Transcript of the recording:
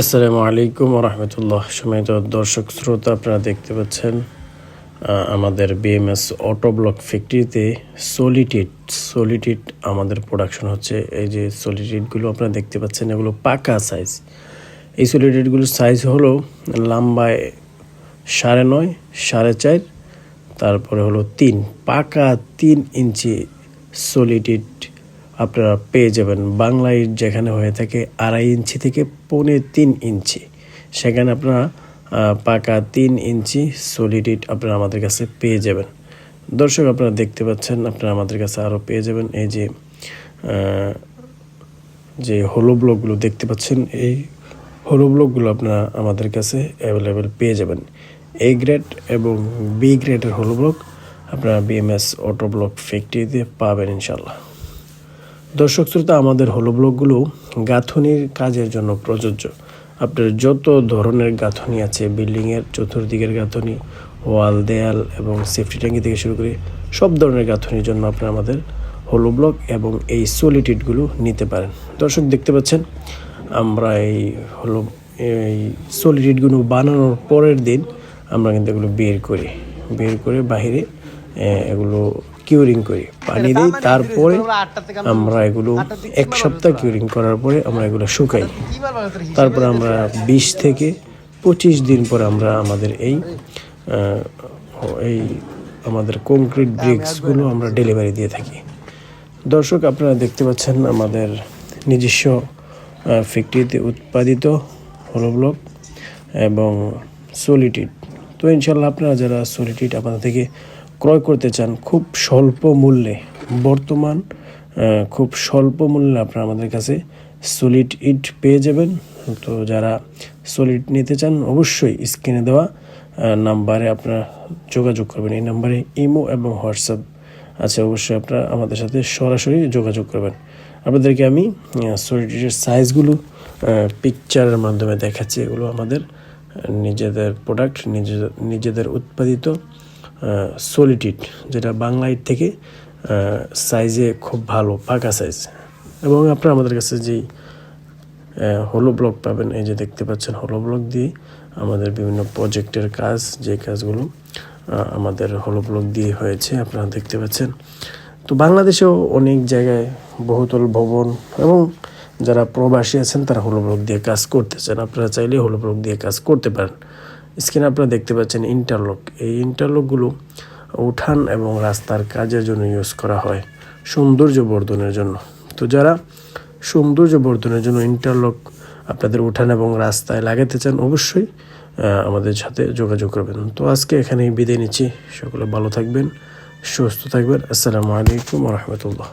আসসালামু আলাইকুম রহমতুল্লাহ সময়ত দর্শক, শ্রোতা, আপনারা দেখতে পাচ্ছেন আমাদের বিএমএস অটো ব্লক ফ্যাক্টরিতে সলিটিড সলিটিড আমাদের প্রোডাকশন হচ্ছে। এই যে সলিটিডগুলো আপনারা দেখতে পাচ্ছেন, এগুলো পাকা সাইজ এই সলিটিডগুলোর সাইজ হলো লম্বায় সাড়ে নয়, সাড়ে চার, তারপরে হলো তিন। পাকা তিন ইঞ্চি সলিটিড আপনারা পেয়ে যাবেন। বাংলায় যেখানে হয়ে থাকে আড়াই ইঞ্চি থেকে পৌনে তিন ইঞ্চি। সেখানে আপনারা পাকা তিন ইঞ্চি সলিডিট আপনারা আমাদের কাছে পেয়ে যাবেন। দর্শক, আপনারা দেখতে পাচ্ছেন, আপনারা আমাদের কাছে আরও পেয়ে যাবেন। এই যে যে হলো ব্লকগুলো দেখতে পাচ্ছেন, এই হলো ব্লকগুলো আপনারা আমাদের কাছে অ্যাভেলেবেল পেয়ে যাবেন। এ গ্রেড এবং বি গ্রেডের হলো ব্লক আপনারা বিএমএস অটো ব্লক ফ্যাক্টরিতে পাবেন ইনশাল্লাহ দর্শক শ্রোতা আমাদের হলো ব্লকগুলো গাঁথনির কাজের জন্য প্রযোজ্য। আপনার যত ধরনের গাঁথনি আছে বিল্ডিংয়ের চতুর্দিকের গাঁথনি ওয়াল দেয়াল এবং সেফটি ট্যাঙ্কি থেকে শুরু করে সব ধরনের গাঁথনির জন্য আপনারা আমাদের হলো ব্লক এবং এই সলিটিডগুলো নিতে পারেন। দর্শক দেখতে পাচ্ছেন আমরা এই হলো এই সলিটিডগুলো বানানোর পরের দিন আমরা কিন্তু এগুলো বের করি। বের করে আহ, এগুলো কিউরিং করি। পানি দিই তারপরে আমরা এগুলো এক সপ্তাহ কিউরিং করার পরে আমরা এগুলো শুকাই। তারপরে আমরা বিশ থেকে পঁচিশ দিন পর আমরা আমাদের এই এই আমাদের কংক্রিট ব্রিক্সগুলো আমরা ডেলিভারি দিয়ে থাকি। দর্শক আপনারা দেখতে পাচ্ছেন আমাদের নিজস্ব ফ্যাক্টরিতে উৎপাদিত হলো ব্লক এবং সলিটিড তো ইনশাল্লাহ আপনারা যারা সলিটিড আপনাদের থেকে ক্রয় করতে চান খুব স্বল্প মূল্যে, বর্তমান খুব স্বল্প মূল্যে আপনারা আমাদের কাছে সলিড ইট পেয়ে যাবেন। তো যারা সলিড নিতে চান অবশ্যই স্ক্রিনে দেওয়া নাম্বারে আপনারা যোগাযোগ করবেন। এই নাম্বারে ইমো এবং হোয়াটসঅ্যাপ আছে, অবশ্যই আপনারা আমাদের সাথে সরাসরি যোগাযোগ করবেন। আপনাদেরকে আমি সলিডের সাইজগুলো পিকচারের মাধ্যমে দেখাচ্ছি। এগুলো আমাদের নিজেদের প্রোডাক্ট নিজেদের নিজেদের উৎপাদিত সলিটিড যেটা বাংলাইট থেকে সাইজে খুব ভালো পাকা সাইজ এবং আপনারা আমাদের কাছে যেই হলো ব্লক পাবেন, এই যে দেখতে পাচ্ছেন হলো ব্লক দিয়ে আমাদের বিভিন্ন প্রজেক্টের কাজ, যে কাজগুলো আমাদের হলো ব্লক দিয়ে হয়েছে, আপনারা দেখতে পাচ্ছেন। তো বাংলাদেশেও অনেক জায়গায় বহুতল ভবন, এবং যারা প্রবাসী আছেন, তারা হলো ব্লক দিয়ে কাজ করতেছেন। আপনারা চাইলে হলো ব্লক দিয়ে কাজ করতে পারেন। স্ক্রিনে আপনারা দেখতে পাচ্ছেন ইন্টারলক এই ইন্টারলকগুলো উঠান এবং রাস্তার কাজের জন্য ইউজ করা হয় সৌন্দর্য বর্ধনের জন্য। তো যারা সৌন্দর্য বর্ধনের জন্য ইন্টারলক আপনাদের উঠান এবং রাস্তায় লাগাতে চান, অবশ্যই আমাদের সাথে যোগাযোগ করবেন। তো আজকে এখানেই বিদায় নিচ্ছি। সকলে ভালো থাকবেন, সুস্থ থাকবেন। আসসালামু আলাইকুম রহমতুল্লাহ।